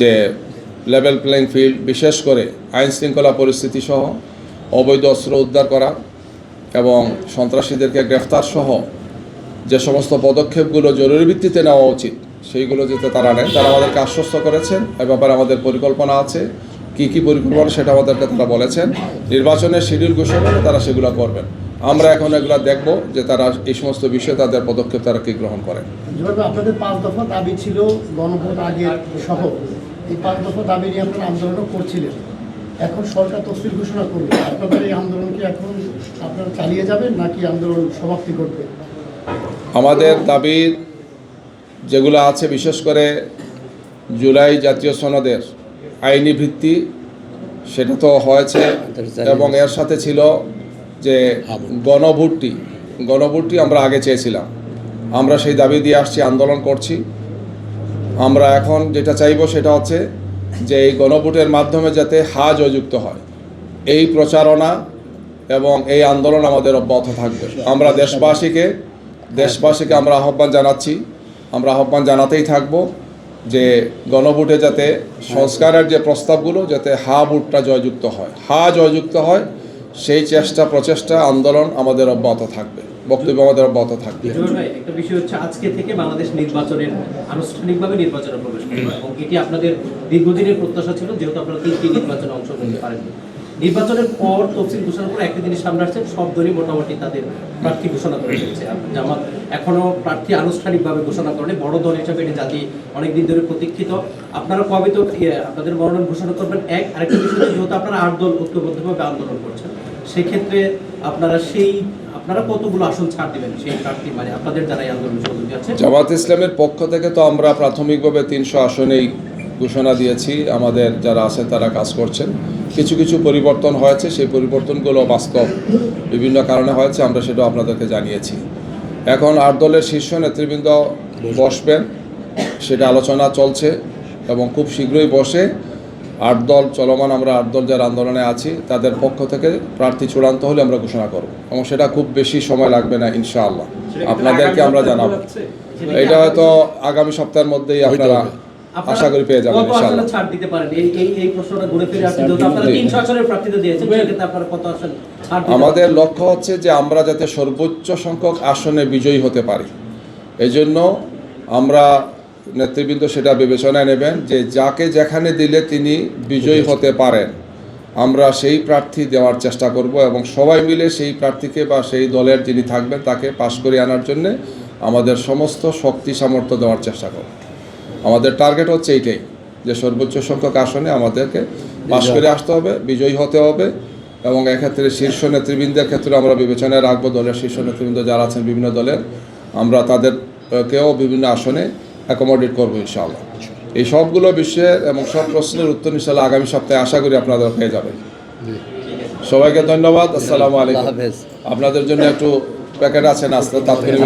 যে level playing field বিশেষ করে আইন শৃঙ্খলা পরিস্থিতি সহ, অবৈধ অস্ত্র উদ্ধার করা এবং সন্ত্রাসীদেরকে গ্রেফতার সহ যে সমস্ত পদক্ষেপগুলো জরুরি ভিত্তিতে নেওয়া উচিত, সেইগুলো যাতে তারা নেয়, তারা আমাদেরকে আশ্বস্ত করেছেন, এ ব্যাপারে আমাদের পরিকল্পনা আছে। কি কি পরিকল্পনা, সেটা আমাদেরকে তারা বলেছেন। নির্বাচনের শিডিউল ঘোষণা তারা সেগুলো করবেন। আমরা এখন এগুলো দেখব যে তারা এই সমস্ত বিষয়ে তাদের পদক্ষেপ তারা কি গ্রহণ করেন। আপনাদের পাঁচ দফা দাবি ছিল গণভোট সহ। এই দফা দাবি নিয়ে আপনারা আন্দোলনও করছিলেন। এখন সরকার তফসিল ঘোষণা করবে। আপনাদের এই আন্দোলনকে এখন আপনারা চালিয়ে যাবেন নাকি আন্দোলন সমাপ্তি করবে আমাদের দাবির যেগুলো আছে, বিশেষ করে জুলাই জাতীয় সনদের আইনি ভিত্তি, সেটা তো হয়েছে এবং এর সাথে ছিল যে গণভোটটি। গণভোটটি আমরা আগে চেয়েছিলাম। আমরা সেই দাবি দিয়ে আসছি, আন্দোলন করছি। আমরা এখন যেটা চাইব সেটা হচ্ছে যে এই গণভোটের মাধ্যমে যাতে হা জয়যুক্ত হয়। এই প্রচারণা এবং এই আন্দোলন আমাদের অব্যাহত থাকবে। আমরা দেশবাসীকে দেশবাসীকে আমরা আহ্বান জানাচ্ছি। আমরা আহ্বান জানাতেই থাকব যে গণভোটে যাতে সংস্কারের যে প্রস্তাবগুলো, যাতে হা ভোটটা জয়যুক্ত হয়। হা জয়যুক্ত হয়, সেই চেষ্টা, প্রচেষ্টা, আন্দোলন আমাদের অব্যাহত থাকবে। বক্তব্য আমাদের অব্যাহত থাকবে। একটা বিষয় হচ্ছে আজকে থেকে বাংলাদেশ নির্বাচনের আনুষ্ঠানিকভাবে নির্বাচনে প্রবেশ করবে এবং এটি আপনাদের দীর্ঘদিনের প্রত্যাশা ছিল যেহেতু আপনারা তিনটি নির্বাচনে নির্বাচনের পর তফসিল জিনিস সামনে আসছে সব দলই মোটামুটি তাদের প্রার্থী ঘোষণা করে ফেলছে জামাত এখনও প্রার্থী আনুষ্ঠানিকভাবে ঘোষণা করেনি বড় দল হিসেবে এটি জাতি অনেকদিন ধরে প্রতীক্ষিত। আপনারা কবে তো ইয়ে, আপনাদের মনোনয়ন ঘোষণা করবেন? এক আরেকটা বিষয় যেহেতু আপনারা আট দল ঐক্যবদ্ধভাবে আন্দোলন করছেন সেক্ষেত্রে আপনারা সেই, আপনারা কতগুলো আসন ছাড় দিবেন সেই প্রার্থী? মানে আপনাদের আন্দোলন জামাত ইসলামের পক্ষ থেকে তো আমরা প্রাথমিকভাবে তিনশো আসনেই ঘোষণা দিয়েছি। আমাদের যারা আছেন তারা কাজ করছেন। কিছু কিছু পরিবর্তন হয়েছে। সেই পরিবর্তনগুলো বাস্তব বিভিন্ন কারণে হয়েছে, আমরা সেটা আপনাদেরকে জানিয়েছি। এখন আট দলের শীর্ষ নেতৃবৃন্দ বসবেন, সেটা আলোচনা চলছে এবং খুব শীঘ্রই বসে আট দল চলমান আমরা আট দল যারা আন্দোলনে আছি তাদের পক্ষ থেকে প্রার্থী চূড়ান্ত হলে আমরা ঘোষণা করব। এবং সেটা খুব বেশি সময় লাগবে না ইনশাআল্লাহ। আপনাদেরকে আমরা জানাব। এটা হয়তো আগামী সপ্তাহের মধ্যেই আপনারা আশা করি পেয়ে যাবেন কত ইনশাআল্লাহ। ছাড় দিতে পারেন? এই এই এই প্রশ্নটা ঘুরে ফিরে আসছে যেহেতু আপনারা জি। তিনশো আসনের প্রার্থীতে দিয়েছেন সেক্ষেত্রে আপনারা কত আসন আমাদের লক্ষ্য হচ্ছে যে আমরা যাতে সর্বোচ্চ সংখ্যক আসনে বিজয়ী হতে পারি। এই জন্য আমরা নেতৃবৃন্দ সেটা বিবেচনায় নেবেন যে যাকে যেখানে দিলে তিনি বিজয়ী হতে পারেন আমরা সেই প্রার্থী দেওয়ার চেষ্টা করব এবং সবাই মিলে সেই প্রার্থীকে বা সেই দলের যিনি থাকবেন তাকে পাশ করে আনার জন্যে আমাদের সমস্ত শক্তি সামর্থ্য দেওয়ার চেষ্টা করব। আমাদের টার্গেট হচ্ছে এইটাই যে সর্বোচ্চ সংখ্যক আসনে আমাদেরকে পাশ করে আসতে হবে বিজয়ী হতে হবে এবং এক্ষেত্রে শীর্ষ নেতৃবৃন্দের ক্ষেত্রে আমরা বিবেচনায় রাখব দলের শীর্ষ নেতৃবৃন্দ যারা আছেন বিভিন্ন দলের আমরা তাদেরকেও বিভিন্ন আসনে অ্যাকোমোডেট করব ইনশাআল্লাহ। এই সবগুলো বিষয়ের এবং সব প্রশ্নের উত্তর ইনশাআল্লাহ আগামী সপ্তাহে আশা করি আপনারা পেয়ে যাবেন। সবাইকে ধন্যবাদ আসসালামু আলাইকুম। আপনাদের জন্য একটু প্যাকেট আছে নাস্তা তাৎক্ষণিক